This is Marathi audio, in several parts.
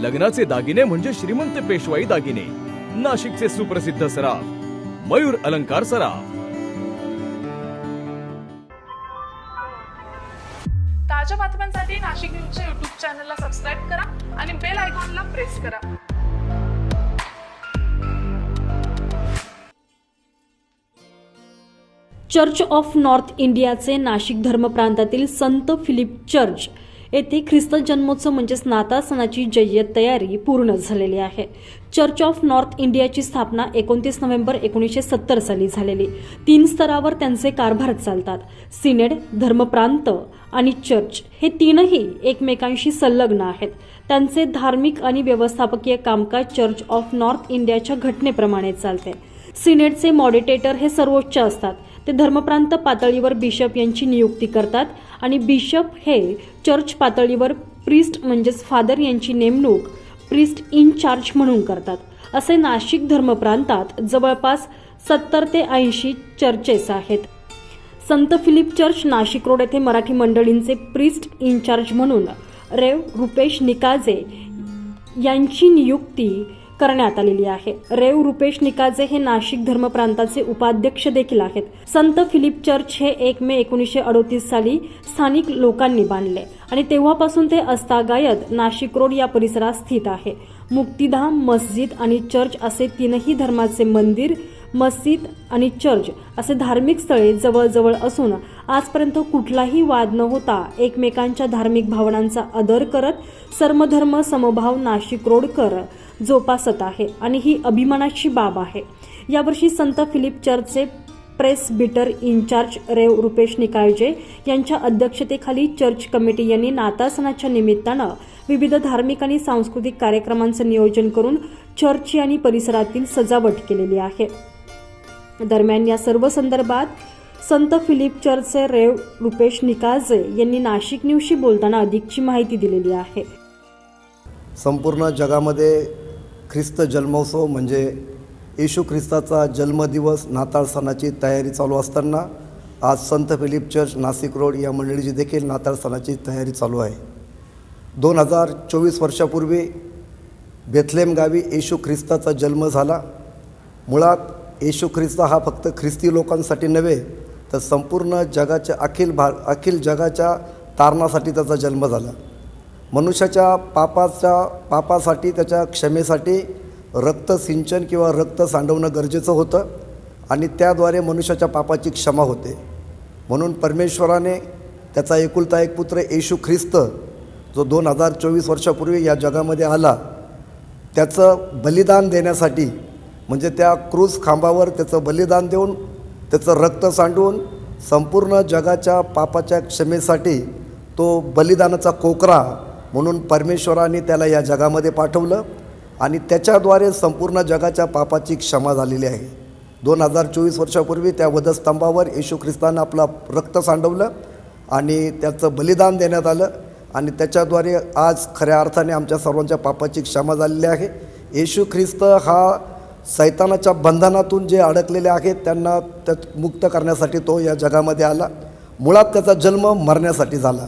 लग्नाचे दागिने म्हणजे श्रीमंत पेशवाई दागिने. नाशिकचे सुप्रसिद्ध सराफ मयूर अलंकार सराफ. ताज्या बातम्यांसाठी नाशिक न्यूजच्या युट्यूब चॅनलला सबस्क्राईब करा आणि बेल आयकॉनला प्रेस करा. चर्च ऑफ नॉर्थ इंडियाचे नाशिक धर्म प्रांतातील संत फिलिप चर्च येथे ख्रिस्त जन्मोत्सव म्हणजेच नाताळ सणाची जय्यत तयारी पूर्ण झालेली आहे. चर्च ऑफ नॉर्थ इंडियाची स्थापना एकोणतीस नोव्हेंबर एकोणीसशे सत्तर साली झालेली. तीन स्तरावर त्यांचे कारभार चालतात. सिनेड धर्मप्रांत आणि चर्च हे तीनही एकमेकांशी संलग्न आहेत. त्यांचे धार्मिक आणि व्यवस्थापकीय कामकाज चर्च ऑफ नॉर्थ इंडियाच्या घटनेप्रमाणे चालते. सिनेटचे मॉडिटेटर हे सर्वोच्च असतात. ते धर्मप्रांत पातळीवर बिशप यांची नियुक्ती करतात. आणि बिशप हे चर्च पातळीवर प्रिस्ट म्हणजेच फादर यांची नेमणूक प्रिस्ट इन चार्ज म्हणून करतात. असे नाशिक धर्मप्रांतात जवळपास सत्तर ते ऐंशी चर्चेस आहेत. संत फिलिप चर्च नाशिक रोड येथे मराठी मंडळींचे प्रिस्ट इन्चार्ज म्हणून रेव रुपेश निकाजे यांची नियुक्ती करण्यात आलेली आहे. रेव रुपेश निकाजे हे नाशिक धर्मप्रांताचे उपाध्यक्ष देखील आहेत. संत फिलिप चर्च हे एक मे एकोणीसशे अडोतीस साली स्थानिक लोकांनी बांधले आणि तेव्हापासून ते अस्तागायत नाशिक रोड या परिसरात स्थित आहे. मुक्तिधाम मस्जिद आणि चर्च असे तीनही धर्माचे मंदिर मस्जिद आणि चर्च असे धार्मिक स्थळे जवळजवळ असून आजपर्यंत कुठलाही वाद न होता एकमेकांच्या धार्मिक भावनांचा आदर करत सर्वधर्म समभाव नाशिक रोडकर जोपासत आहे आणि ही अभिमानाची बाब आहे. यावर्षी संत फिलिप चर्चचे presbyter incharge rev Rupesh Nikalje यांच्या अध्यक्षतेखाली चर्च कमिटी यांनी नातासनाच्या निमित्तानं विविध धार्मिक आणि सांस्कृतिक कार्यक्रमांचं नियोजन करून चर्च आणि परिसरातील सजावट केलेली आहे. दरम्यान या सर्व संदर्भात संत फिलिप चर्चचे रेव रुपेश निकाळजे यांनी नाशिक न्यूजशी बोलताना अधिकची माहिती दिलेली आहे. संपूर्ण जगामध्ये ख्रिस्त जन्मोत्सव म्हणजे येशू ख्रिस्ताचा जन्मदिवस नाताळ सणाची तयारी चालू असताना आज संत फिलिप चर्च नाशिक रोड या मंडळीची देखील नाताळ सणाची तयारी चालू आहे. दोन हजार चोवीस वर्षापूर्वी बेथलेम गावी येशू ख्रिस्ताचा जन्म झाला. मुळात येशू ख्रिस्त हा फक्त ख्रिस्ती लोकांसाठी नव्हे तर संपूर्ण जगाच्या अखिल भार अखिल जगाच्या तारणासाठी त्याचा जन्म झाला. मनुष्याच्या पापाच्या पापासाठी त्याच्या क्षमेसाठी रक्त सिंचन किंवा रक्त सांडवणं गरजेचं होतं आणि त्याद्वारे मनुष्याच्या पापाची क्षमा होते. म्हणून परमेश्वराने त्याचा एकुलता एक पुत्र येशू ख्रिस्त जो दोन हजार चोवीस वर्षापूर्वी या जगामध्ये आला त्याचं बलिदान देण्यासाठी म्हणजे त्या क्रूज खांबावर त्याचं बलिदान देऊन त्याचं रक्त सांडून संपूर्ण जगाच्या पापाच्या क्षमेसाठी तो बलिदानाचा कोकरा म्हणून परमेश्वराने त्याला या जगामध्ये पाठवलं आणि त्याच्याद्वारे संपूर्ण जगाच्या पापाची क्षमा झालेली आहे. दोन हजार चोवीस वर्षापूर्वी त्या वधस्तंभावर येशू ख्रिस्तानं आपलं रक्त सांडवलं आणि त्याचं बलिदान देण्यात आलं आणि त्याच्याद्वारे आज खऱ्या अर्थाने आमच्या सर्वांच्या पापाची क्षमा झालेली आहे. येशू ख्रिस्त हा सैतानाच्या बंधनातून जे अडकलेले आहेत त्यांना त्यात मुक्त करण्यासाठी तो या जगामध्ये आला. मुळात त्याचा जन्म मरण्यासाठी झाला.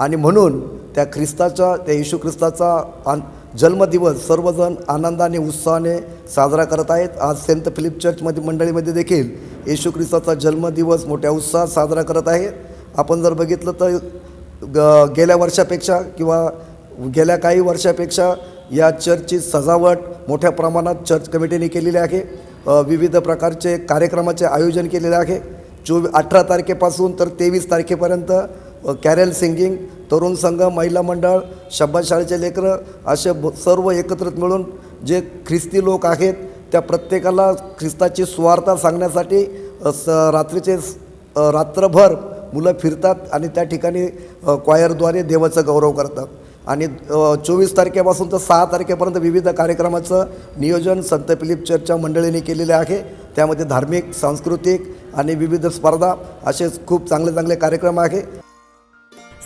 आणि म्हणून त्या ख्रिस्ताच्या त्या येशू ख्रिस्ताचा आन जन्मदिवस सर्वजण आनंदाने उत्साहाने साजरा करत आहेत. आज सेंट फिलिप चर्चमध्ये मंडळीमध्ये देखील येशू ख्रिस्ताचा जन्मदिवस मोठ्या उत्साहात साजरा करत आहे. आपण जर बघितलं तर ग गेल्या वर्षापेक्षा किंवा गेल्या काही वर्षापेक्षा या चर्चची सजावट मोठ्या प्रमाणात चर्च कमिटीने केलेली आहे. विविध प्रकारचे कार्यक्रमाचे आयोजन केलेले आहे. चोवी अठरा तारखेपासून तर तेवीस तारखेपर्यंत अ, कॅरेल सिंगिंग तरुण संघ महिला मंडळ शब्बात शाळेचे लेकरं असे सर्व एकत्रित मिळून जे ख्रिस्ती लोक आहेत त्या प्रत्येकाला ख्रिस्ताची सुवार्ता सांगण्यासाठी स रात्रीचे रात्रभर मुलं फिरतात आणि त्या ठिकाणी क्वायरद्वारे देवाचं गौरव करतात. आणि चोवीस तारखेपासून तर सहा तारखेपर्यंत विविध कार्यक्रमाचं नियोजन संत फिलिप चर्चच्या मंडळीने केलेले आहे. त्यामध्ये धार्मिक सांस्कृतिक आणि विविध स्पर्धा असे खूप चांगले चांगले कार्यक्रम आहे.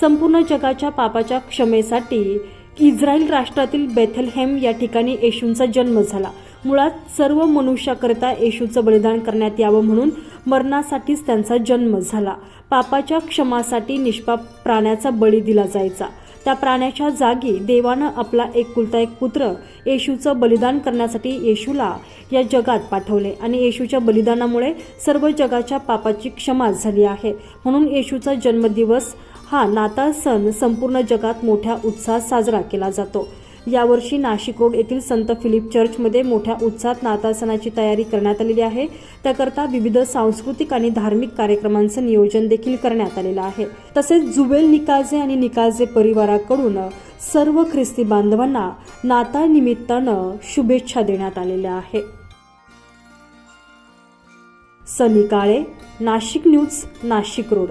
संपूर्ण जगाच्या पापाच्या क्षमेसाठी इस्रायल राष्ट्रातील बेथलहेम या ठिकाणी येशूंचा जन्म झाला. मुळात सर्व मनुष्याकरिता येशूचं बलिदान करण्यात यावं म्हणून मरणासाठीच त्यांचा जन्म झाला. पापाच्या क्षमासाठी निष्पाप प्राण्याचा बळी दिला जायचा. त्या प्राण्याच्या जागी देवानं आपला एकुलता एक पुत्र येशूचं बलिदान करण्यासाठी येशूला या जगात पाठवले. आणि येशूच्या बलिदानामुळे सर्व जगाच्या पापाची क्षमा झाली आहे. म्हणून येशूचा जन्मदिवस हा नाताळ सण संपूर्ण जगात मोठ्या उत्साहात साजरा केला जातो. यावर्षी नाशिक रोड येथील संत फिलिप चर्चमध्ये मोठ्या उत्साहात नाताळ सणाची तयारी करण्यात आलेली आहे. त्याकरता विविध सांस्कृतिक आणि धार्मिक कार्यक्रमांचं नियोजन देखील करण्यात आलेलं आहे. तसेच जुबेल निकाजे आणि निकाजे परिवाराकडून सर्व ख्रिस्ती बांधवांना नाताळ निमित्तानं शुभेच्छा देण्यात आलेल्या आहे सनी काळे नाशिक न्यूज नाशिक रोड.